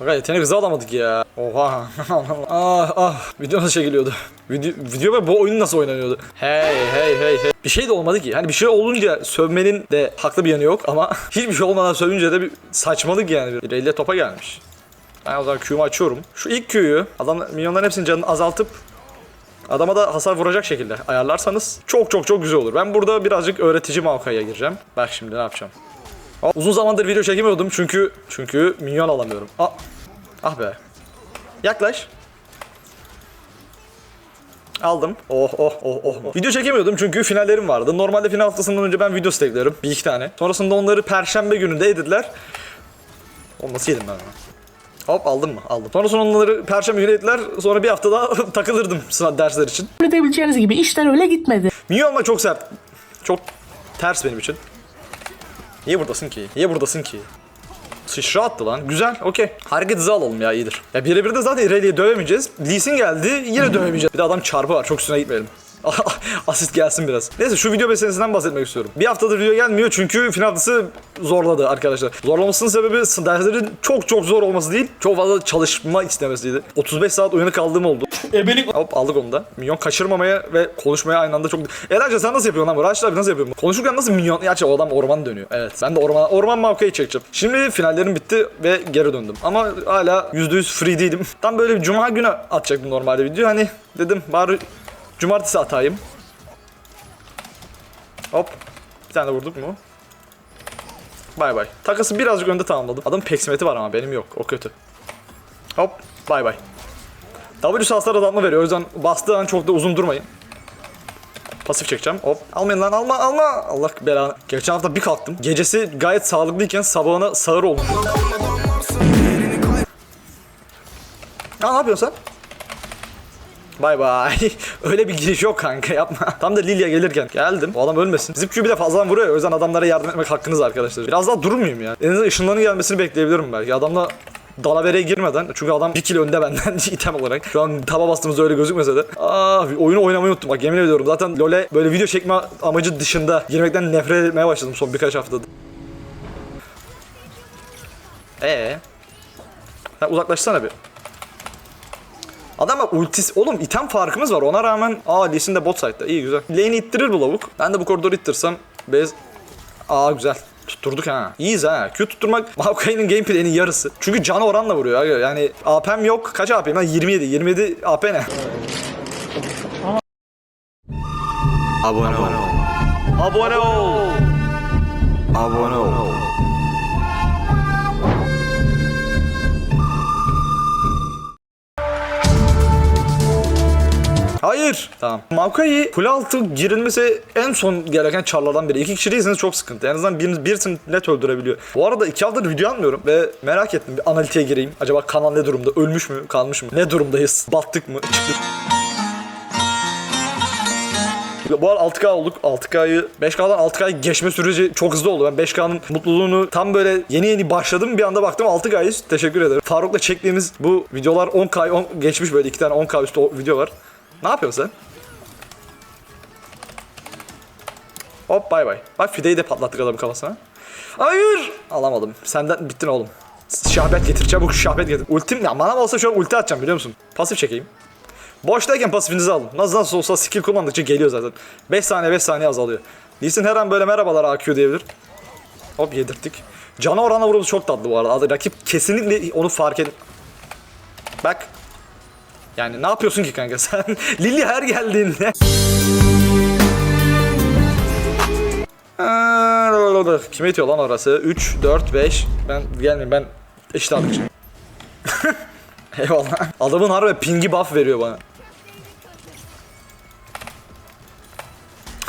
Fakat yetenek hızı alamadık ya. Oha. ah ah. Video nasıl çekiliyordu? Video, video ve bu oyun nasıl oynanıyordu? Hey hey hey hey. Bir şey de olmadı ki. Hani bir şey olunca sövmenin de haklı bir yanı yok ama hiçbir şey olmadan sövünce de bir saçmalık yani. Bir elle topa gelmiş. Ben o zaman Q'mu açıyorum. Şu ilk Q'yu adam milyonların hepsinin canını azaltıp adama da hasar vuracak şekilde ayarlarsanız çok çok çok güzel olur. Ben burada birazcık öğretici Maokai'ye gireceğim. Bak şimdi ne yapacağım. Aa, Uzun zamandır video çekemiyordum çünkü çünkü minyon alamıyorum. Ah, ah be. Yaklaş. Aldım. Oh oh oh oh. Video çekemiyordum çünkü finallerim vardı. Normalde final haftasından önce ben video steklerim. Bir iki tane. Sonrasında onları perşembe gününde editler. Onu nasıl yedim ben onu? Hop aldım mı? Aldım. Sonrasında onları perşembe günü editler. Sonra bir hafta daha takılırdım sınav dersler için. edebileceğiniz gibi işler öyle gitmedi. Minyon ama çok sert. Çok ters benim için. Niye buradasın ki? Niye buradasın ki? Sıçra attı lan. Güzel. Okey. Hareket hızı alalım ya iyidir. Ya birebir de zaten Irelia dövemeyeceğiz. Lee geldi. Yine dövemeyeceğiz. Bir de adam çarpı var. Çok üstüne gitmeyelim. Asist gelsin biraz. Neyse şu video meselesinden bahsetmek istiyorum. Bir haftadır video gelmiyor çünkü haftası zorladı arkadaşlar. Zorlamasının sebebi derslerin çok çok zor olması değil. Çok fazla çalışma istemesiydi. 35 saat uyanık kaldığım oldu. Ebelik Hop aldık onu da. Minyon kaçırmamaya ve konuşmaya aynı anda çok... Elaca sen nasıl yapıyorsun lan bu? Raşit abi nasıl yapıyorsun? Konuşurken nasıl minyon... Gerçi o adam orman dönüyor. Evet ben de orman, orman mavkayı çekeceğim. Şimdi finallerim bitti ve geri döndüm. Ama hala %100 free değilim. Tam böyle bir cuma günü atacaktım normalde video. Hani dedim bari cumartesi atayım. Hop. Bir tane vurduk mu? Bay bay. Takası birazcık önde tamamladım. Adamın peksimeti var ama benim yok. O kötü. Hop. Bay bay. W hasar adamlı veriyor. O yüzden bastığı an çok da uzun durmayın. Pasif çekeceğim. Hop. Almayın lan alma alma. Allah belanı. Geçen hafta bir kalktım. Gecesi gayet sağlıklıyken sabahına sağır oldum. Ya ne yapıyorsun sen? Bay bay. Öyle bir giriş yok kanka yapma. Tam da Lilia gelirken geldim. O adam ölmesin. Zip Q bir de fazladan vuruyor. O yüzden adamlara yardım etmek hakkınız arkadaşlar. Biraz daha durur muyum ya? En azından ışınların gelmesini bekleyebilirim belki. Adamla Dalavere'ye girmeden çünkü adam bir kilo önde benden item olarak. Şu an taba bastığımızda öyle gözükmese de. Aa, oyunu oynamayı unuttum. Bak yemin ediyorum zaten LoL'e böyle video çekme amacı dışında girmekten nefret etmeye başladım son birkaç haftada. Ee. Uzaklaşsana bir. Adam bak ultis... Oğlum item farkımız var ona rağmen... Aa Lee Sin de bot side'da. İyi güzel. Lane'i ittirir bu lavuk. Ben de bu koridoru ittirsem... Bez... Aa güzel. Tutturduk ha. İyiyiz ha. Q tutturmak Maokai'nin gameplay'inin yarısı. Çünkü canı oranla vuruyor. Yani AP'm yok. Kaç AP'm lan? 27. 27 AP ne? Abone ol. Abone ol. Abone ol. Hayır. Tamam. Maokai full altı girilmesi en son gereken çarlardan biri. İki kişi değilseniz çok sıkıntı. En azından biriniz birisini net öldürebiliyor. Bu arada iki haftadır video atmıyorum ve merak ettim. Bir analitiğe gireyim. Acaba kanal ne durumda? Ölmüş mü? Kalmış mı? Ne durumdayız? Battık mı? Çıktık bu arada 6K olduk. 6K'yı 5K'dan 6K'yı geçme süreci çok hızlı oldu. Ben 5K'nın mutluluğunu tam böyle yeni yeni başladım. Bir anda baktım 6K'yız. Teşekkür ederim. Faruk'la çektiğimiz bu videolar 10K 10 geçmiş böyle iki tane 10K üstü video var. Ne yapıyorsun sen? Hop bay bay. Bak fideyi de patlattık adamın kafasına. Hayır. Alamadım. Senden bittin oğlum. Şahbet getir çabuk şahbet getir. Ultim ya bana olsa şu an ulti atacağım biliyor musun? Pasif çekeyim. Boştayken pasifinizi alın. Nasıl nasıl olsa skill kullandıkça geliyor zaten. 5 saniye 5 saniye azalıyor. Lee Sin her an böyle merhabalar AQ diyebilir. Hop yedirttik. Cana oranla vuruldu çok tatlı bu arada. Rakip kesinlikle onu fark edin. Bak. Yani ne yapıyorsun ki kanka sen? Lily her geldiğinde. Kime itiyor lan orası? 3, 4, 5. Ben gelmeyeyim ben eşit aldıkça. Eyvallah. Adamın harbi pingi buff veriyor bana.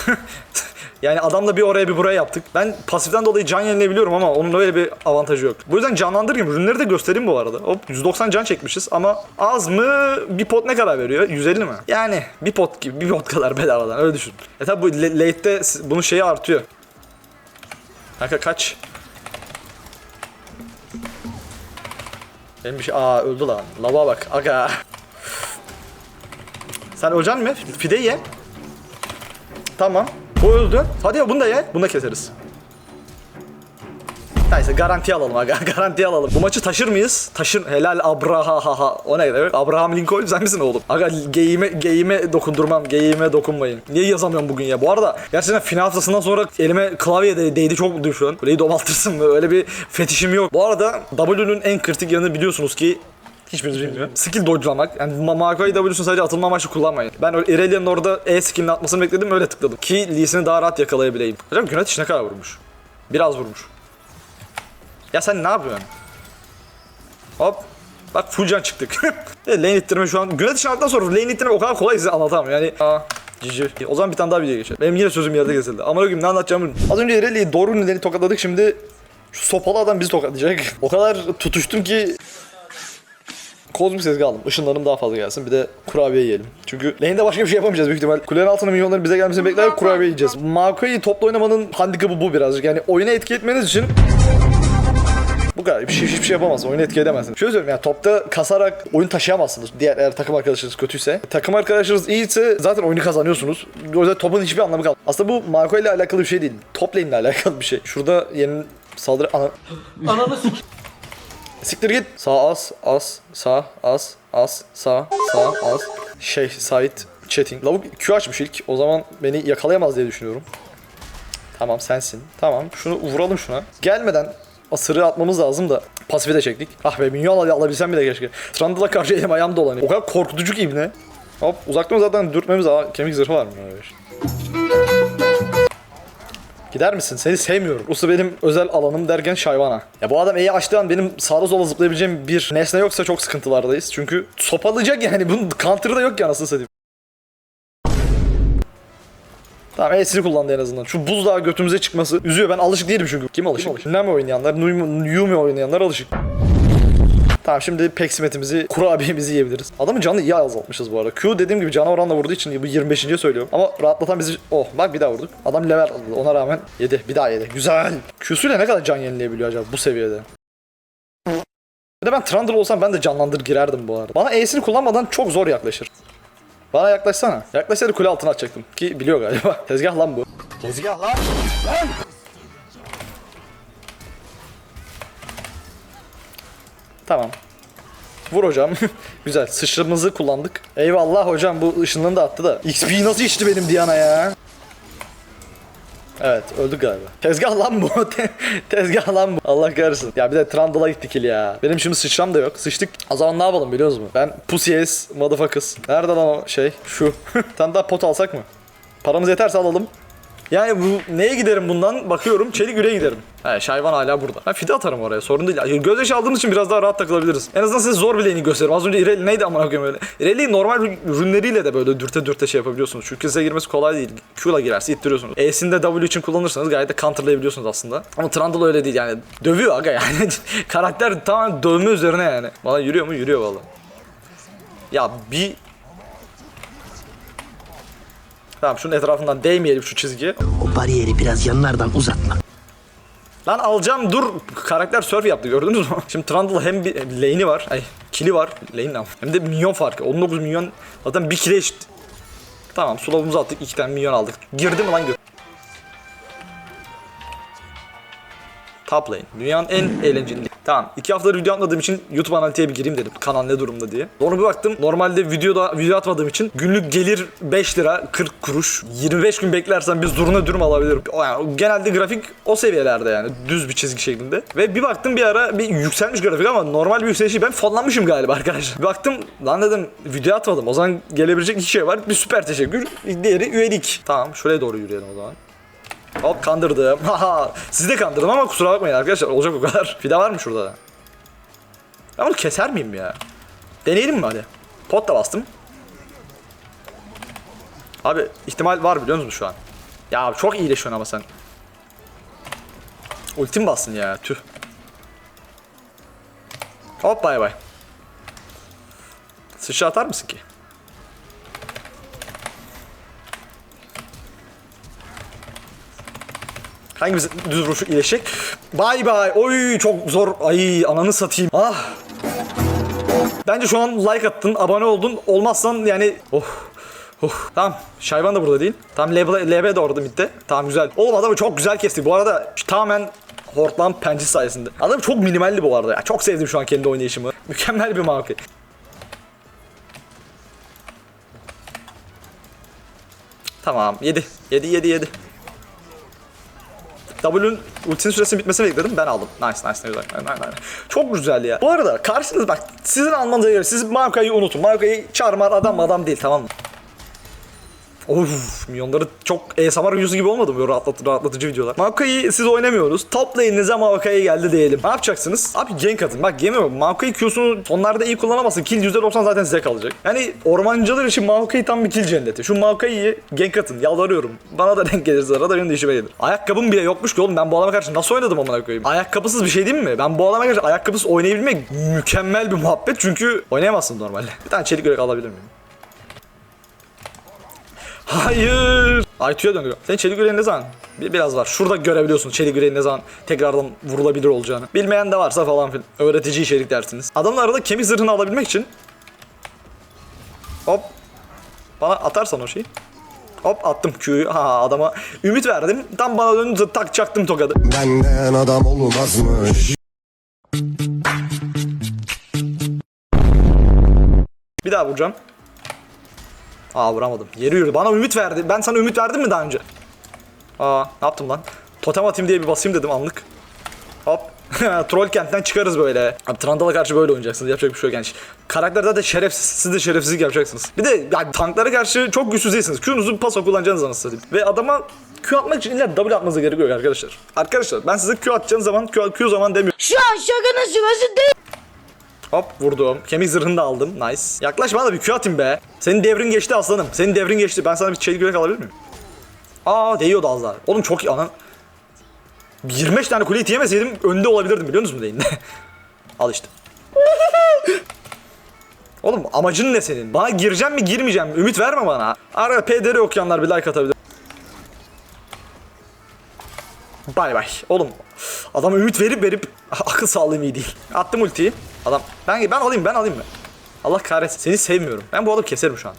yani adamla bir oraya bir buraya yaptık. Ben pasiften dolayı can yenilebiliyorum ama onun öyle bir avantajı yok. Bu yüzden canlandırayım. Ürünleri de göstereyim bu arada. Hop 190 can çekmişiz ama az mı? Bir pot ne kadar veriyor? 150 mi? Yani bir pot gibi bir pot kadar bedavadan öyle düşün. E tabi bu late'de bunun şeyi artıyor. Kanka kaç? Benim bir şey... Aa öldü lan. Lava bak. Aga. Sen öleceksin mi? Fide ye. Tamam. Bu öldü. Hadi ya bunu da ye. Bunu da keseriz. Neyse garanti alalım aga. Garanti alalım. Bu maçı taşır mıyız? Taşır. Helal Abraha ha ha. O ne demek? Abraham Lincoln sen misin oğlum? Aga geyime, geyime dokundurmam. Geyime dokunmayın. Niye yazamıyorum bugün ya? Bu arada gerçekten final haftasından sonra elime klavye de değdi çok an. Kuleyi domaltırsın mı? Öyle bir fetişim yok. Bu arada W'nun en kritik yanı biliyorsunuz ki Hiçbiriniz bilmiyor. Skill dodge'lamak. Yani Ma- Makoy W'sunu sadece atılma amaçlı kullanmayın. Ben öyle Irelia'nın orada E skillini atmasını bekledim öyle tıkladım. Ki Lee'sini daha rahat yakalayabileyim. Hocam Güneş ne kadar vurmuş? Biraz vurmuş. Ya sen ne yapıyorsun? Hop. Bak full can çıktık. E, lane ittirme şu an. Güneş aldıktan sonra lane ittirme o kadar kolay size anlatamam. Yani aa. Cici. O zaman bir tane daha video geçelim. Benim yine sözüm yerde kesildi. Ama ne anlatacağımı bilmiyorum. Az önce Irelia'yı doğru ünlüleri tokatladık. Şimdi şu sopalı adam bizi tokatlayacak. o kadar tutuştum ki Kozmik sezgah aldım. Işınlarım daha fazla gelsin. Bir de kurabiye yiyelim. Çünkü lane'de başka bir şey yapamayacağız büyük ihtimal. Kulenin altına milyonların bize gelmesini bekler kurabiye yiyeceğiz. Mako'yu topla oynamanın handikapı bu birazcık. Yani oyuna etki etmeniz için bu kadar. Bir şey, hiçbir şey yapamazsın. Oyunu etki edemezsin. Şöyle söyleyeyim yani topta kasarak oyun taşıyamazsınız. Diğer eğer takım arkadaşınız kötüyse. Takım arkadaşınız iyiyse zaten oyunu kazanıyorsunuz. O yüzden topun hiçbir anlamı kalmıyor. Aslında bu Marco ile alakalı bir şey değil. Top lane ile alakalı bir şey. Şurada yeni saldırı... Ana... Siktir git. Sağ as, as, sağ, as, as, sağ, sağ, as. Şey, Sait, chatting. Lavuk Q açmış ilk. O zaman beni yakalayamaz diye düşünüyorum. Tamam sensin. Tamam. Şunu vuralım şuna. Gelmeden asırı atmamız lazım da pasifi de çektik. Ah be minyon al alabilsem bile keşke. Trundle'a karşı elim ayağım dolanıyor. O kadar korkutucu ki ibne. Hop uzaktan zaten dürtmemiz Aa, kemik zırhı var mı? Öyle şey. Gider misin? Seni sevmiyorum. Usta benim özel alanım derken şayvana. Ya bu adam E'yi açtığı an benim sağda sola zıplayabileceğim bir nesne yoksa çok sıkıntılardayız. Çünkü sopalayacak yani. Bunun counter'ı da yok ki anasını satayım. Tamam E'sini kullandı en azından. Şu buzdağı götümüze çıkması üzüyor. Ben alışık değilim çünkü. Kim alışık? Nami oynayanlar, Numi Yumi oynayanlar alışık. Tamam şimdi peksimetimizi, kurabiyemizi yiyebiliriz. Adamın canını iyi azaltmışız bu arada. Q dediğim gibi cana oranla vurduğu için bu 25. söylüyorum. Ama rahatlatan bizi... Oh bak bir daha vurduk. Adam level aldı. Ona rağmen yedi. Bir daha yedi. Güzel. Q'suyla ne kadar can yenileyebiliyor acaba bu seviyede? Bir de ben Trundle olsam ben de canlandır girerdim bu arada. Bana E'sini kullanmadan çok zor yaklaşır. Bana yaklaşsana. Yaklaşsaydı kule altına atacaktım. Ki biliyor galiba. Tezgah lan bu. Tezgah lan. Tamam. Vur hocam. Güzel. Sıçramızı kullandık. Eyvallah hocam bu ışınlığını da attı da. XP nasıl içti benim Diana ya? Evet öldük galiba. Tezgah lan bu. Te- tezgah lan bu. Allah kahretsin. Ya bir de Trundle'a gittik il ya. Benim şimdi sıçram da yok. Sıçtık. O zaman ne yapalım biliyor musun? Ben pussy ass motherfuckers. Nerede lan o şey? Şu. Sen daha pot alsak mı? Paramız yeterse alalım. Yani bu neye giderim bundan? Bakıyorum çelik yüreğe giderim. He Şayvan hala burada. Ben fide atarım oraya sorun değil. Gözyaşı aldığımız için biraz daha rahat takılabiliriz. En azından size zor bileğini gösteririm. Az önce İreli neydi amına koyayım öyle. İreli'yi normal rünleriyle de böyle dürte dürte şey yapabiliyorsunuz. Çünkü size girmesi kolay değil. Q'la girerse ittiriyorsunuz. E'sini de W için kullanırsanız gayet de counterlayabiliyorsunuz aslında. Ama Trundle öyle değil yani. Dövüyor aga yani. Karakter tamamen dövme üzerine yani. Bana yürüyor mu? Yürüyor valla. Ya bir Tamam şunun etrafından değmeyelim şu çizgiye. O bariyeri biraz yanlardan uzatma. Lan alacağım dur. Karakter surf yaptı gördünüz mü? Şimdi Trundle hem bir lane'i var. Ay kili var. Lane ne? Hem de milyon farkı. 19 milyon zaten bir kile eşit. Tamam sulavumuzu attık. iki tane milyon aldık. Girdi mi lan gö... Top lane. Dünyanın en eğlenceli. Tamam. iki haftadır video atmadığım için YouTube analitiğe bir gireyim dedim. Kanal ne durumda diye. Sonra bir baktım. Normalde videoda video atmadığım için günlük gelir 5 lira 40 kuruş. 25 gün beklersen bir zurna dürüm alabilirim. Yani genelde grafik o seviyelerde yani. Düz bir çizgi şeklinde. Ve bir baktım bir ara bir yükselmiş grafik ama normal bir yükselişi ben fonlanmışım galiba arkadaşlar. Bir baktım lan dedim video atmadım. O zaman gelebilecek iki şey var. Bir süper teşekkür. Diğeri üyelik. Tamam şuraya doğru yürüyelim o zaman. Hop kandırdım. Haha. Sizi de kandırdım ama kusura bakmayın arkadaşlar. Olacak o kadar. Fida var mı şurada da? Ben bunu keser miyim ya? Deneyelim mi hadi? Pot da bastım. Abi ihtimal var biliyor musunuz şu an? Ya çok iyileşiyorsun ama sen. Ultim bastın ya tüh. Hop bay bay. Sıçra atar mısın ki? Hangimiz düz vuruşu iyileşecek? Bay bay. Oy çok zor. Ay ananı satayım. Ah. Bence şu an like attın, abone oldun. Olmazsan yani oh. Oh. Tamam. Şayvan da burada değil. Tamam LB, LB de orada midde. Tamam güzel. Oğlum adamı çok güzel kesti. Bu arada tamamen Hortlan pençesi sayesinde. Adam çok minimaldi bu arada ya. Çok sevdim şu an kendi oynayışımı. Mükemmel bir Maokai. Tamam 7. 7 7 7. W'nun ultinin süresinin bitmesini bekledim. Ben aldım. Nice nice ne güzel. Nice, nice. Çok güzel ya. Bu arada karşınız bak sizin almanıza göre siz Maokai'yi unutun. Maokai'yi çarmar adam adam değil tamam mı? Of milyonları çok ASMR videosu gibi olmadı mı? Böyle rahatlatıcı, videolar. Maokai'yi siz oynamıyoruz. Top lane'inize Maokai geldi diyelim. Ne yapacaksınız? Abi gank atın. Bak yemiyorum. Maokai Q'sunu sonlarda iyi kullanamazsın. Kill %90 zaten size kalacak. Yani ormancılar için Maokai tam bir kill cenneti. Şu Maokai'yi gank atın. Yalvarıyorum. Bana da denk gelirse arada benim de işime gelir. Ayakkabım bile yokmuş ki oğlum. Ben bu adama karşı nasıl oynadım amına koyayım? Ayakkabısız bir şey değil mi? Ben bu adama karşı ayakkabısız oynayabilmek mükemmel bir muhabbet. Çünkü oynayamazsın normalde. Bir tane çelik yürek alabilir miyim? Hayır. Aytu'ya döndü. Senin çelik yüreğin ne zaman? Bir, biraz var. Şurada görebiliyorsun çelik yüreğin ne zaman tekrardan vurulabilir olacağını. Bilmeyen de varsa falan filan. Öğretici içerik dersiniz. Adamın arada kemik zırhını alabilmek için Hop. Bana atarsan o şeyi. Hop attım Q'yu. Ha adama ümit verdim. Tam bana döndü tak çaktım tokadı. Benden adam olmazmış. Bir daha vuracağım. Aa vuramadım. Yeri yürüdü. Bana ümit verdi. Ben sana ümit verdim mi daha önce? Aa ne yaptım lan? Totem atayım diye bir basayım dedim anlık. Hop. Troll kentten çıkarız böyle. Abi Trundle'a karşı böyle oynayacaksınız. Yapacak bir şey yok yani. Karakterde de şerefsiz. Siz de şerefsizlik yapacaksınız. Bir de yani tanklara karşı çok güçsüz değilsiniz. Q'nuzu paso kullanacaksınız anasını satayım. Ve adama Q atmak için illa W atmanıza gerek yok arkadaşlar. Arkadaşlar ben size Q atacağınız zaman Q, Q zaman demiyorum. Şu an şakanın sırası değil. Hop vurdum. Kemik zırhını da aldım. Nice. Yaklaş bana bir Q atayım be. Senin devrin geçti aslanım. Senin devrin geçti. Ben sana bir çelik yürek alabilir miyim? Aa değiyordu az daha. Oğlum çok iyi anan. 25 tane kuleyi yemeseydim önde olabilirdim biliyor musun değinde? Al işte. Oğlum amacın ne senin? Bana gireceğim mi girmeyeceğim mi? Ümit verme bana. Ara PDR okuyanlar bir like atabilir. Bay bay. Oğlum adam ümit verip verip akıl sağlığım iyi değil. Attım ultiyi. Adam ben ben alayım ben alayım mı? Allah kahretsin. Seni sevmiyorum. Ben bu adamı keserim şu an.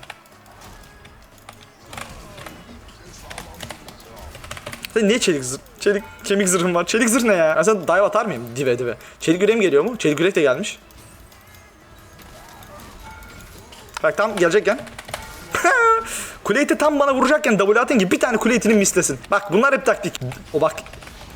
Sen niye çelik zırh? Çelik kemik zırhım var. Çelik zırh ne ya? Ben sana dive atar mıyım? Dive dive. Çelik yüreğim geliyor mu? Çelik yürek de gelmiş. Bak tam gelecekken. Kuleyti tam bana vuracakken double atın gibi bir tane kuleytini mislesin. Bak bunlar hep taktik. O bak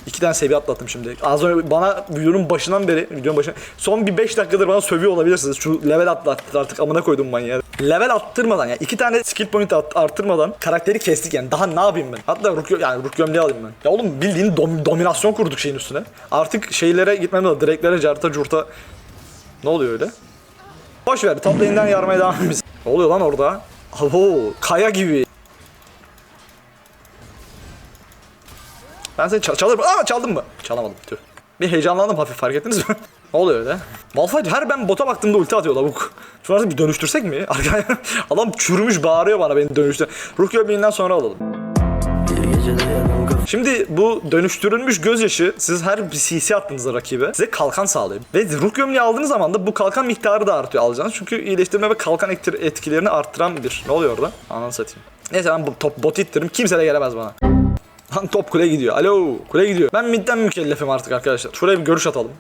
iki tane seviye atlattım şimdi. Az önce bana videonun başından beri, videonun başına son bir 5 dakikadır bana sövüyor olabilirsiniz. Şu level atlattı artık amına koydum manyağı. Level attırmadan yani iki tane skill point arttırmadan karakteri kestik yani. Daha ne yapayım ben? Hatta ruh, yani ruh gömleği alayım ben. Ya oğlum bildiğin dom- dominasyon kurduk şeyin üstüne. Artık şeylere gitmem lazım. Direklere, carta, curta. Ne oluyor öyle? Boş ver. Top lane'den yarmaya devam biz. Ne oluyor lan orada? Abo, kaya gibi. Ben seni çal çalırım. Aa çaldım mı? Çalamadım. Tüh. Bir heyecanlandım hafif fark ettiniz mi? ne oluyor öyle? Malphite her ben bota baktığımda ulti atıyor lavuk. Şunu artık bir dönüştürsek mi? Adam çürümüş bağırıyor bana beni dönüştür. Ruh göbeğinden sonra alalım. Şimdi bu dönüştürülmüş gözyaşı siz her bir CC attığınızda rakibe size kalkan sağlıyor. Ve ruh gömleği aldığınız zaman da bu kalkan miktarı da artıyor alacağınız. Çünkü iyileştirme ve kalkan etki- etkilerini arttıran bir. Ne oluyor orada? Ananı satayım. Neyse ben bu top bot ittiririm. Kimse de gelemez bana. Lan top kule gidiyor. Alo kule gidiyor. Ben midden mükellefim artık arkadaşlar. Şuraya bir görüş atalım.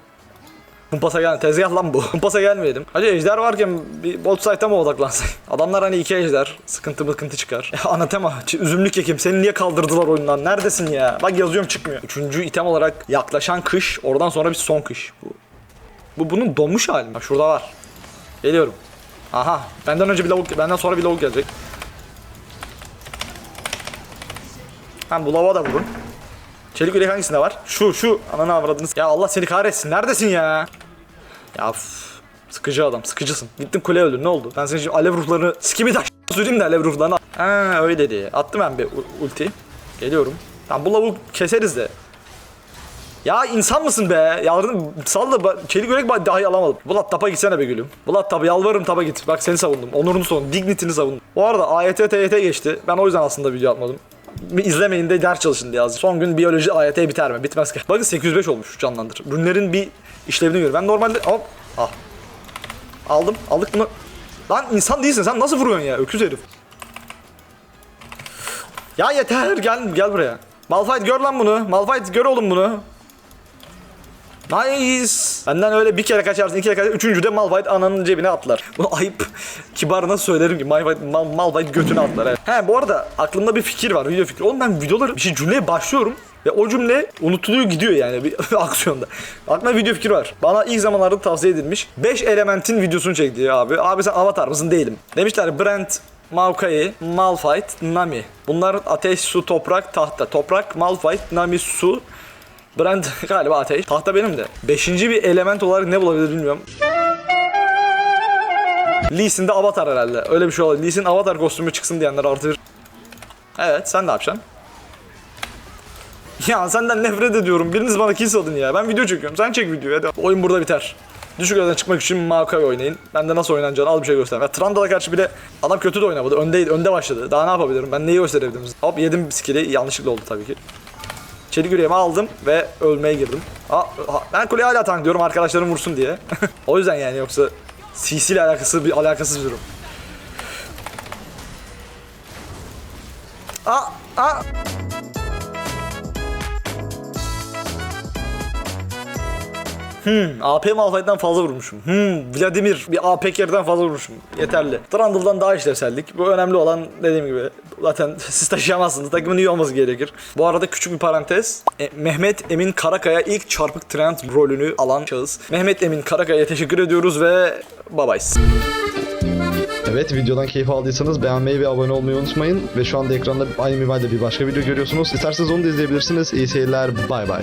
Kumpasa gel tezgah lan bu. Kumpasa gelmeyelim. Hacı ejder varken bir bot site'a mı odaklansak? Adamlar hani iki ejder. Sıkıntı mıkıntı çıkar. Anatema. Üzümlük ekim. Seni niye kaldırdılar oyundan? Neredesin ya? Bak yazıyorum çıkmıyor. Üçüncü item olarak yaklaşan kış. Oradan sonra bir son kış. Bu, bu bunun donmuş hali. Bak şurada var. Geliyorum. Aha. Benden önce bir lavuk, benden sonra bir lavuk gelecek. Hem bu lava da vurun. Çelik yürek hangisinde var? Şu şu ananı avradınız. Ya Allah seni kahretsin. Neredesin ya? Ya üf, sıkıcı adam. Sıkıcısın. Gittin kule öldün. Ne oldu? Ben senin şimdi alev ruhlarını sikimi taş süreyim de alev ruhlarını. Ha öyle dedi. Attım ben bir ulti. Geliyorum. Tamam bu lavuğu keseriz de. Ya insan mısın be? Yardım sal da çelik yürek dahi alamadım. Bulat tapa gitsene be gülüm. Bulat tapa yalvarırım tapa git. Bak seni savundum. Onurunu savundum. Dignitini savundum. Bu arada AYT TYT geçti. Ben o yüzden aslında video atmadım. İzlemeyin de ders çalışın diye yazdım. Son gün biyoloji AYT biter mi? Bitmez ki. Bakın 805 olmuş canlandır. Ürünlerin bir işlevini görüyorum. Ben normalde... Hop. Ah. Aldım. Aldık bunu. Lan insan değilsin. Sen nasıl vuruyorsun ya? Öküz herif. Ya yeter. Gel gel buraya. Malphite gör lan bunu. Malphite gör oğlum bunu. Nice. Benden öyle bir kere kaçarsın, iki kere kaçarsın. Üçüncüde Malphite ananın cebine atlar. Bu ayıp. Kibar nasıl söylerim ki Malphite, Mal, Malphite götüne atlar. Evet. He bu arada aklımda bir fikir var, video fikri. Oğlum ben videoları bir şey cümleye başlıyorum. Ve o cümle unutuluyor gidiyor yani bir aksiyonda. Aklımda video fikir var. Bana ilk zamanlarda tavsiye edilmiş. 5 elementin videosunu çekti abi. Abi sen avatar mısın? Değilim. Demişler Brent, Maokai, Malphite, Nami. Bunlar ateş, su, toprak, tahta. Toprak, Malphite, Nami, su. Brand galiba ateş. Tahta benim de. Beşinci bir element olarak ne bulabilir bilmiyorum. Lee Sin de avatar herhalde. Öyle bir şey olabilir. Lee Sin avatar kostümü çıksın diyenler artı bir. Evet sen ne yapacaksın? Ya senden nefret ediyorum. Biriniz bana kill salın ya. Ben video çekiyorum. Sen çek videoyu hadi. Oyun burada biter. Düşük yerden çıkmak için Maokai oynayın. Ben de nasıl oynanacağını al bir şey göstereyim. Ya Trundle'a karşı bile adam kötü de oynamadı. Öndeydi, önde başladı. Daha ne yapabilirim? Ben neyi gösterebilirim? Hop yedim skill'i. Yanlışlıkla oldu tabii ki. Çelik yüreğimi aldım ve ölmeye girdim. Aa, ben kuleye hala tank diyorum arkadaşlarım vursun diye. o yüzden yani yoksa CC ile alakası bir alakasız bir durum. Aa, aa. Hmm, AP Malphite'den fazla vurmuşum. Hmm, Vladimir bir AP carry'den fazla vurmuşum. Yeterli. Trundle'dan daha işlevsellik. Bu önemli olan dediğim gibi. Zaten siz taşıyamazsınız. Takımın iyi olması gerekir. Bu arada küçük bir parantez. E, Mehmet Emin Karakaya ilk çarpık trend rolünü alan şahıs. Mehmet Emin Karakaya'ya teşekkür ediyoruz ve bye bye. Evet videodan keyif aldıysanız beğenmeyi ve abone olmayı unutmayın. Ve şu anda ekranda aynı minvalde bir başka video görüyorsunuz. İsterseniz onu da izleyebilirsiniz. İyi seyirler. Bay bay.